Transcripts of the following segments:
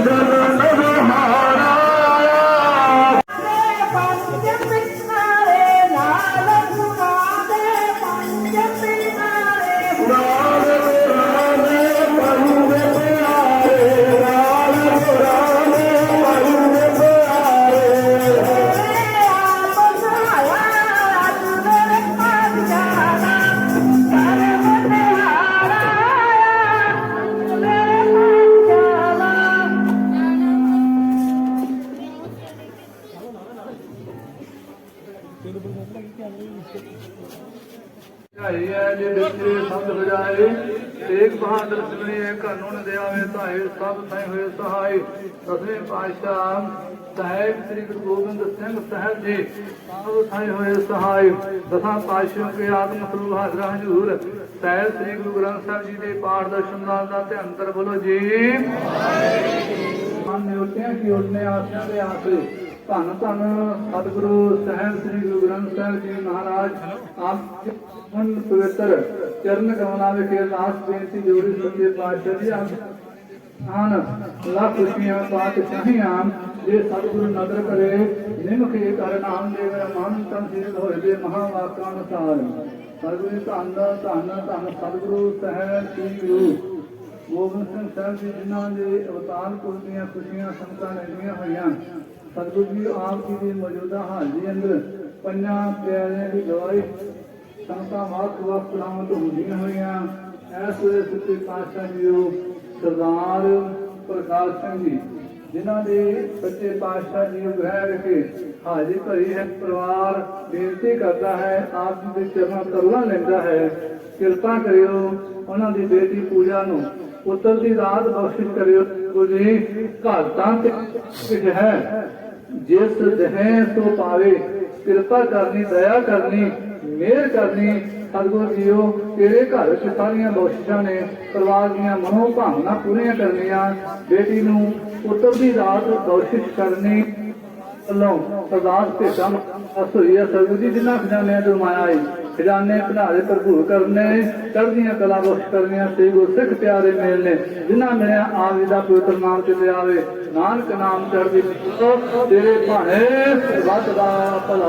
أبدا أبدا ਦਸਵੇਂ ਪਾਤਸ਼ਾਹ ਸਾਹਿਬ, ਸ੍ਰੀ ਗੁਰੂ ਗੋਬਿੰਦ ਸਿੰਘ ਸਾਹਿਬ ਜੀ। ਸਭ ਥਾਈ ਹੋਏ ਸਹਾਈ, ਦਸਾਂ ਪਾਤਸ਼ਾਹਾਂ ਕੇ ਆਤਮ ਸਰੂਪ ਹਾਜ਼ਰਾ ਹਜ਼ੂਰ। ਸਾਹਿਬ, ਸ੍ਰੀ ਗੁਰੂ ਗ੍ਰੰਥ ਸਾਹਿਬ ਜੀ ਦੇ ਪਾਠ ਦਰਸ਼ਨ ਨਾਲ ਦਾ ਧਿਆਨ ਕਰ ਬੋਲੋ ਜੀ। ਮਨ ਨਿਉਟਿਆਂ ਕੀ ਉਠਨੇ ਆਸਿਆਂ ਦੇ ਆਸਰੇ ਧੰਨ ਧੰਨ ਸਤਿਗੁਰੂ ਸਾਹਿਬ, ਸ੍ਰੀ ਗੁਰੂ ਗ੍ਰੰਥ ਸਾਹਿਬ ਜੀ ਮਹਾਰਾਜ, ਆਪ ਹੁਣ ਪਵਿੱਤਰ ਚਰਨ ਕਮਲਾਂ ਵਿਖੇ ਅਰਦਾਸ ਬੇਨਤੀ ਜੋੜੀ ਸੱਚੇ ਪਾਤਸ਼ਾਹ ਜੀ, ਆਪ ਆਨ ਲੱਖ ਖੁਸ਼ੀਆਂ ਪਾਤਸ਼ਾਹੀਆਂ ਜੇ ਸਤਿਗੁਰੂ ਨਦਰ ਕਰੇ ਨਿਮਖੇ ਕਰ ਨਾਮ ਦੇ ਮਨ ਤਨ ਸੀਲ ਹੋਏ ਦੇ ਮਹਾ ਵਾਕਾਂ ਅਨੁਸਾਰ ਸਤਿਗੁਰੂ ਧੰਨ ਧੰਨ ਧੰਨ ਸਤਿਗੁਰੂ ਸਾਹਿਬ ਸ੍ਰੀ ਗੁਰੂ ਗੋਬਿੰਦ ਸਿੰਘ ਸਾਹਿਬ ਜੀ, ਜਿਨ੍ਹਾਂ ਦੇ ਅਵਤਾਰ ਕੁਲ ਦੀਆਂ ਖੁਸ਼ੀਆਂ ਸੰਤਾਂ ਲੈਣੀਆਂ ਹੋਈਆਂ, ਸਤਿਗੁਰੂ ਜੀ ਆਪ ਜੀ ਦੀ ਮੌਜੂਦਾ ਹਾਜ਼ਰੀ ਅੰਦਰ ਪੰਜਾਂ ਪਿਆਰਿਆਂ ਦੀ ਗਵਾਹੀ ਸੰਤਾਂ ਵੱਖ ਵੱਖ ਨਾਮਤ ਹੁੰਦੀਆਂ ਹੋਈਆਂ। ਐਸ ਵੇਲੇ ਸੱਚੇ ਪਾਤਸ਼ਾਹ ਜੀ ਸਰਦਾਰ ਪ੍ਰਕਾਸ਼ ਸਿੰਘ ਜੀ, ਜਿਨ੍ਹਾਂ ਦੇ ਸੱਚੇ ਪਾਤਸ਼ਾਹ ਜੀ ਗ੍ਰਹਿ ਵਿਖੇ ਹਾਜ਼ਰੀ ਭਰੀ ਹੈ, ਪਰਿਵਾਰ ਬੇਨਤੀ ਕਰਦਾ ਹੈ, ਆਪ ਜੀ ਦੇ ਚਰਨਾਂ ਤਰਲਾ ਲੈਂਦਾ ਹੈ। ਕਿਰਪਾ ਕਰਿਓ ਉਹਨਾਂ ਦੀ ਬੇਟੀ ਪੂਜਾ ਨੂੰ ਪੁੱਤਰ ਦੀ ਰਾਤ ਬਖਸ਼ਿਸ਼ ਕਰਿਓ। ਗੁਰੂ ਘਰ ਤਾਂ ਕਿਛ ਹੈ। ਜਿਸ ਦਹਿ ਸੋ ਪਾਵੇ, ਕਿਰਪਾ ਕਰਨੀ, ਦਇਆ ਕਰਨੀ, ਮਿਹਰ ਕਰਨੀ ਸਤਿਗੁਰੂ ਜੀਓ, ਤੇਰੇ ਘਰ ਵਿੱਚ ਸਾਰੀਆਂ ਬਖਸ਼ਿਸ਼ਾਂ ਨੇ ਪਰਿਵਾਰ ਦੀਆਂ ਮਨੋ ਭਾਵਨਾ ਪੂਰੀਆਂ ਕਰਨੀਆਂ। ਬੇਟੀ ਨੂੰ ਪੁੱਤਰ ਦੀ ਰਾਤ ਬਖਸ਼ਿਸ਼ ਕਰਨੀ ਵੱਲੋਂ ਅਰਦਾਸ ਭੇਟਾਂ ਅਸੋਈਆ ਸਤਿਗੁਰੂ ਜੀ ਜਿਨ੍ਹਾਂ ਖਜ਼ਾਨਿਆਂ ਤੋਂ ਮਾਇਆ ਹੈ ਖਜ਼ਾਨੇ ਭੰਡਾਰੇ ਭਰਪੂਰ ਕਰਨੇ, ਚੜ੍ਹਦੀਆਂ ਕਲਾ ਬਖਸ਼ ਕਰਨੀਆਂ ਸੇ ਗੁਰ ਸਿੱਖ ਪਿਆਰੇ ਮੇਲ ਨੇ, ਜਿਨ੍ਹਾਂ ਮਿਲਿਆ ਆਪ ਦਾ ਪਵਿੱਤਰ ਨਾਮ ਤੇ ਲਿਆਵੇ ਨਾਨਕ ਨਾਮ ਚੜ੍ਹਦੀ ਤੇਰੇ ਭਾਣੇ ਸਰਬੱਤ ਭਲਾ।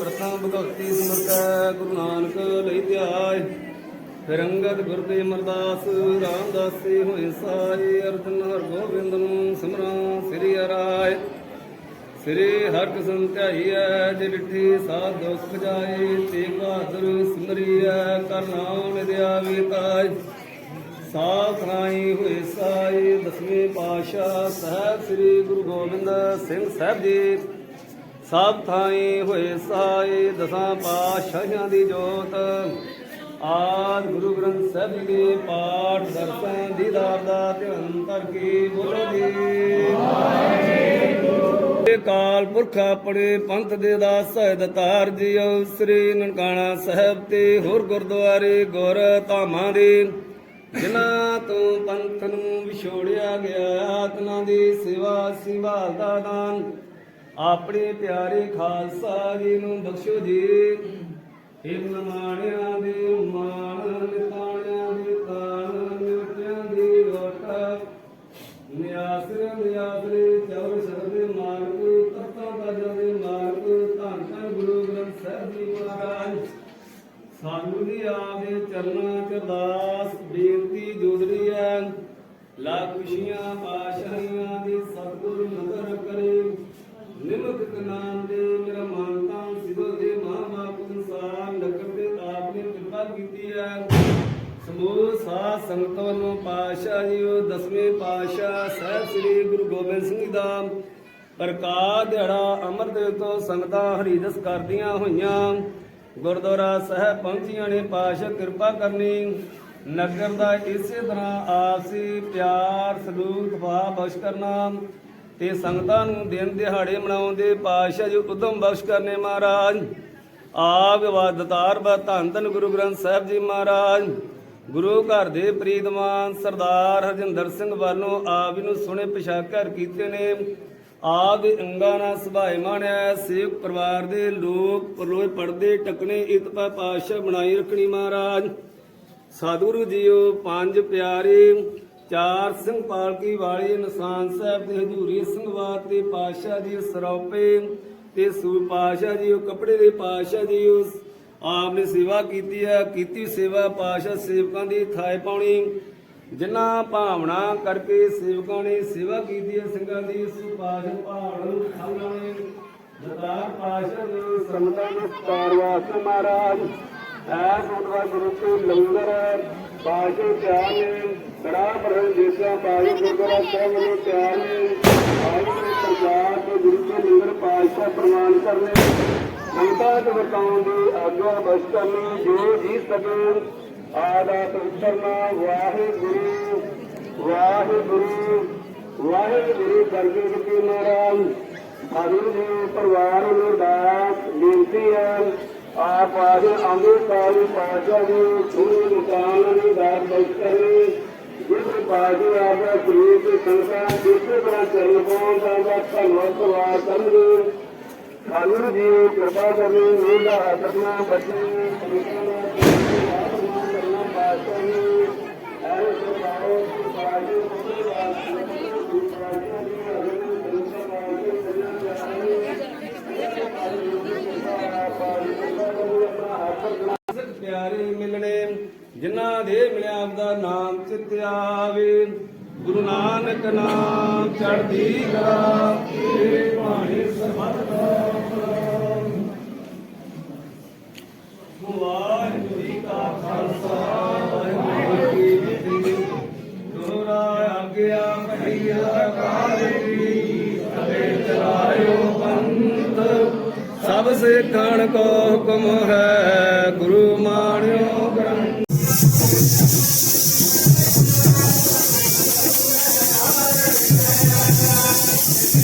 ਦਸਵੀਂ ਪ੍ਰਥਮ ਸਿਮਰਤੈ ਗੁਰੂ ਨਾਨਕ ਲਈ ਧਿਆਇ ਫਿਰ ਅੰਗਦ ਗੁਰ ਅਮਰਦਾਸ, ਰਾਮਦਾਸੀ ਹੋਏ ਸਾਈ ਅਰਜਨ ਹਰ ਗੋਬਿੰਦ ਨੂੰ ਸਿਮਰਾਂ ਸ੍ਰੀ ਅਰਾਏ। ਸ੍ਰੀ ਹਰਿ ਧਿਆਈਐ ਜੇ ਡਿਠੀ ਸਾਧ ਦੁਖ ਜਾਏ। ਤੇ ਬਹਾਦਰ ਸਿਮਰੀਐ, ਕਰ ਨਾਮ ਨਿਦਿਆ ਸਾਥ ਰਾਈ ਹੋਏ ਸਾਈ ਦਸਵੇਂ ਪਾਤਸ਼ਾਹ, ਸਾਹਿਬ ਸ੍ਰੀ ਗੁਰੂ ਗੋਬਿੰਦ ਸਿੰਘ ਸਾਹਿਬ ਜੀ। ਸਭ ਥਾਈ ਹੋਏ ਸਾਈ ਦਸਾਂ ਪਾਤਸ਼ਾਹਾਂ ਦੀ ਜੋਤ। ਆਦ ਗੁਰੂ ਗ੍ਰੰਥ ਸਾਹਿਬ ਜੀ ਦੇ ਪਾਠ ਦਰਸ਼ਨ ਦੀਦਾਰ ਦਾ ਧਿਆਨ ਕਰਕੇ ਬੋਲੋ ਜੀ। ਇਹ ਕਾਲ ਪੁਰਖ ਆਪਣੇ ਪੰਥ ਦੇ ਦਾਸ ਸਹਿਦਤਾਰ ਜੀਓ। ਸ੍ਰੀ ਨਨਕਾਣਾ ਸਾਹਿਬ ਤੇ ਹੋਰ ਗੁਰਦੁਆਰੇ ਗੁਰ ਧਾਮਾਂ ਦੇ। ਜਿਨ੍ਹਾਂ ਤੋਂ ਪੰਥ ਨੂੰ ਵਿਛੋੜਿਆ ਗਿਆ ਆਤਨਾ ਦੀ ਸੇਵਾ, ਸੰਭਾਲ ਦਾ ਦਾਨ ਆਪਣੇ ਪਿਆਰੇ ਖਾਲਸਾ ਜੀ ਨੂੰ ਬਖਸ਼ੋ ਜੀ। ਇਨ ਮਾਣਿਆਂ ਦੇ ਮਾਣ, ਨਿਤਾਣਿਆਂ ਦੇ ਤਾਣ ਨਿਵਟਿਆਂ ਦੀ ਲੋਟ ਨਿਆਸਰੇ ਨਿਆਸਰੇ ਚੌਰ ਸਰਦੇ ਮਾਰਗ ਤਤਾਂ ਕਾਜਾਂ ਦੇ ਮਾਰਗ ਧੰਨ ਧੰਨ ਗੁਰੂ ਗ੍ਰੰਥ ਸਾਹਿਬ ਜੀ ਮਹਾਰਾਜ। ਸਾਨੂੰ ਦੀ ਆਵੇ ਚਰਨਾਂ ਚ ਦਾਸ, ਬੇਨਤੀ ਜੋਦੜੀ ਹੈ ਲੱਖ ਖੁਸ਼ੀਆਂ ਪਾਸ਼ਾਹੀਆਂ ਦੀ ਸਤਿਗੁਰੂ ਨਦਰ ਕਰੇ। ਨਿਮਕ ਨਾਮ ਦੇ ਮੇਰਾ ਮਨ ਤਾਂ ਸਿਦੋ ਦੇ ਮਹਾਂਬਾਪ ਅਨੁਸਾਰ ਨਗਰ ਦੇ ਆਪ ਨੇ ਕਿਰਪਾ ਕੀਤੀ ਹੈ। ਸਮੂਹ ਸਾਧ ਸੰਗਤਾਂ ਨੂੰ ਪਾਸ਼ਾ ਜੀਓ ਦਸਵੇਂ ਪਾਸ਼ਾ ਸਾਹਿਬ ਸ੍ਰੀ ਗੁਰੂ ਗੋਬਿੰਦ ਸਿੰਘ ਦਾ ਪ੍ਰਕਾਸ਼ ਦਿਹਾੜਾ ਅੰਮ੍ਰਿਤ ਤੋਂ ਸੰਗਤਾਂ ਹਰੀਦਸ ਕਰਦੀਆਂ ਹੋਈਆਂ। ਗੁਰਦੁਆਰਾ ਸਾਹਿਬ ਪਹੁੰਚੀਆਂ ਨੇ ਪਾਸ਼ਾ ਕਿਰਪਾ ਕਰਨੀ। ਨਗਰ ਦਾ ਇਸੇ ਤਰ੍ਹਾਂ ਆਪਸੀ ਪਿਆਰ, ਸਲੂਕ ਭਾਵ ਬਖਸ਼ ਕਰਨਾ। ਤੇ ਸੰਗਤਾਂ ਨੂੰ ਦਿਨ ਦਿਹਾੜੇ ਮਨਾਉਣ ਦੇ ਜੀ ਉਦਮ ਬਖਸ਼ ਕਰਨੇ ਮਹਾਰਾਜ। ਆਪ ਵਾਦਤਾਰ ਬਾ ਧੰਨ ਧੰਨ ਗੁਰੂ ਗ੍ਰੰਥ ਸਾਹਿਬ ਜੀ ਮਹਾਰਾਜ। ਗੁਰੂ ਘਰ ਦੇ ਪ੍ਰੀਤਮਾਨ ਸਰਦਾਰ ਹਰਜਿੰਦਰ ਸਿੰਘ ਵੱਲੋਂ ਆਪ ਨੂੰ ਸੁਣੇ ਪਿਛਾਕਰ ਕੀਤੇ ਨੇ। ਆਪ ਦੇ ਅੰਗਾਂ ਨਾਲ ਸੁਭਾਏ ਮਾਣਿਆ, ਸੇਵਕ ਪਰਿਵਾਰ ਦੇ ਲੋਕ ਪਰਲੋਏ ਪੜਦੇ ਟਕਣੇ, ਇਤਪਾ ਪਾਸ਼ਾ ਬਣਾਈ ਰੱਖਣੀ ਮਹਾਰਾਜ। ਸਤਿਗੁਰੂ ਜੀਓ, ਪੰਜ ਪਿਆਰੇ ਚਾਰ ਸਿੰਘ ਪਾਲਕੀ ਵਾਲੇ ਨਿਸ਼ਾਨ ਸਾਹਿਬ ਦੇ ਹਜ਼ੂਰੀ ਸਿੰਘਵਾਰ ਤੇ ਪਾਤਸ਼ਾਹ ਜੀ ਸਰੋਪੇ ਤੇ ਸੂ ਪਾਤਸ਼ਾਹ ਜੀ, ਉਹ ਕੱਪੜੇ ਦੇ ਪਾਤਸ਼ਾਹ ਜੀ, ਉਸ ਆਪ ਨੇ ਸੇਵਾ ਕੀਤੀ ਹੈ, ਕੀਤੀ ਸੇਵਾ ਪਾਤਸ਼ਾਹ ਸੇਵਕਾਂ ਦੀ ਥਾਏ ਪਾਉਣੀ। ਜਿਨ੍ਹਾਂ ਭਾਵਨਾ ਕਰਕੇ ਸੇਵਕਾਂ ਨੇ ਸੇਵਾ ਕੀਤੀ ਹੈ ਸਿੰਘਾਂ ਦੀ ਸੂ ਪਾਤਸ਼ਾਹ ਭਾਵਨਾ ਖਾਣਾ ਨੇ। ਦਤਾਰ ਪਾਤਸ਼ਾਹ ਜੀ ਸੰਤਾਂ ਨੂੰ ਸਤਾਰ ਵਾਸਤੇ ਮਹਾਰਾਜ। ਐ ਗੁਰੂ ਕੇ ਲੰਗਰ ਬਾਜੋ ਪਿਆਰ ਬੜਾ ਬਰਨ ਦੇਸਾਂ ਬਾਜੋ ਗੁਰਦੁਆਰਾ ਸਾਹਿਬ ਨੂੰ ਪਿਆਰ ਨੇ ਦੇ ਪ੍ਰਚਾਰ ਤੇ ਗੁਰੂ ਕੇ ਲੰਗਰ ਪਾਤਸ਼ਾਹ ਪ੍ਰਮਾਨ ਕਰਨੇ। ਸੰਤਾਂ ਦੇ ਵਰਤਾਉਣ ਦੀ ਆਗਿਆ ਬਸ ਕਰਨੀ ਜੋ ਜੀ ਸਕੇ ਆਦਾਤ ਉਤਰਨਾ ਵਾਹਿਗੁਰੂ ਵਾਹਿਗੁਰੂ ਵਾਹਿਗੁਰੂ ਕਰਕੇ ਕੀ ਮਹਾਰਾਜ। ਆਦਿ ਜੀ ਪਰਿਵਾਰ ਨੂੰ ਦਾਸ ਬੇਨਤੀ ਹੈ ਆਪ ਆਜ ਆਂਦੇ ਸਾਰੀ ਪਾਸ਼ਾ ਦੀ ਸੁਣੀ ਨਿਕਾਲ ਦੀ ਦਾਤ ਬਖਸ਼ੇ ਜਿਸ ਪਾਸ਼ਾ ਆਪਣਾ ਸਰੀਰ ਤੇ ਸੰਸਾਰ ਜਿਸੇ ਤਰ੍ਹਾਂ ਚੱਲ ਪਾਉਣ ਦਾ ਦਾ ਧੰਨਵਾਦ ਪਰਿਵਾਰ ਕਰਨਗੇ ਸਾਨੂੰ ਜੀ ਕਿਰਪਾ ਕਰਨੀ ਮੇਰਾ ਹੱਥਨਾ ਬਚੇ ਕਰਨਾ ਪਾਸ਼ਾ ਨੂੰ ਐ ਸਰਦਾਰੋ ਦੀ ਪਾਸ਼ਾ ਦੀ ਪਾਸ਼ਾ ਪਿਆਰੇ ਮਿਲਣੇ ਜਿਨ੍ਹਾਂ ਦੇ ਮਿਲਿਆ ਆਪਦਾ ਨਾਮ ਚਿਤ ਆਵੇ ਗੁਰੂ ਨਾਨਕ ਨਾਮ ਚੜ੍ਹਦੀ ਕਲਾ, ਤੇਰੇ ਭਾਣੇ ਸਰਬੱਤ ਵਾਹਿਗੁਰੂ ਜੀ ਕਾ ਖਾਲਸਾ, ਵਾਹਿਗੁਰੂ ਜੀ ਕੀ ਫਤਿਹ। ਦੋਰਾ ਆਗਿਆ ਮਹੀਆ ਕਾਲੀ ਸਵੇ ਚਲਾਇਓ ਪੰਥ। ਸਭ ਸਿੱਖਣ ਕੋ ਹੁਕਮ ਹੈ, ਗੁਰੂ ਮਾਣਿਓ Yes.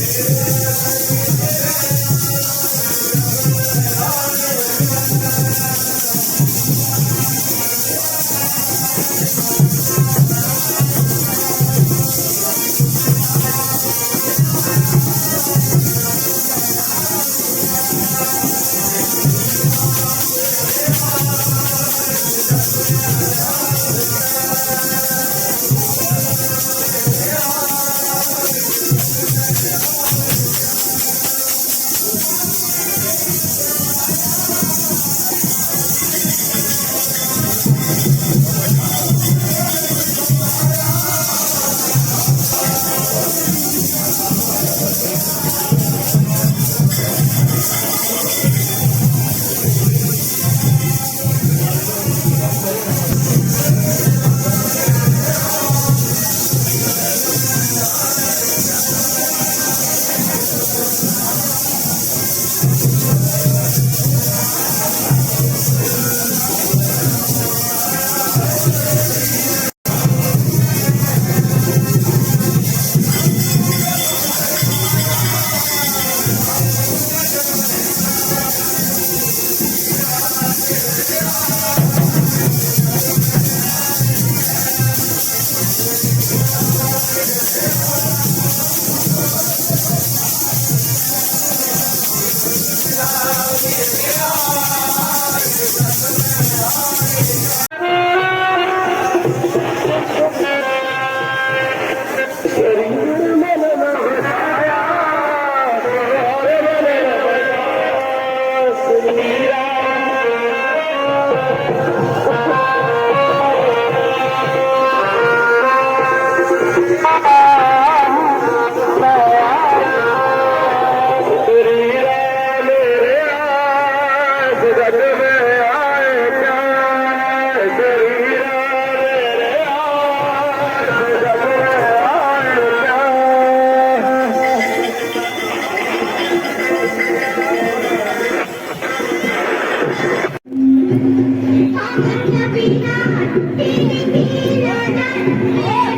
Thank you.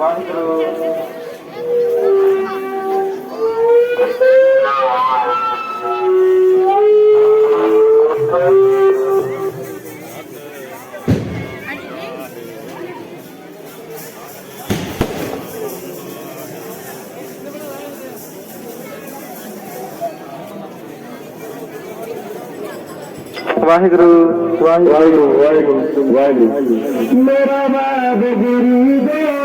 வாங்கிக்கிறோம் ਵਾਹਿਗੁਰੂ ਵਾਹਿਗੁਰੂ ਵਾਹਿਗੁਰੂ ਵਾਹਿਗੁਰੂ। ਮੇਰਾ ਵਾਹਿਗੁਰੂ ਗੋਬਿੰਦਾ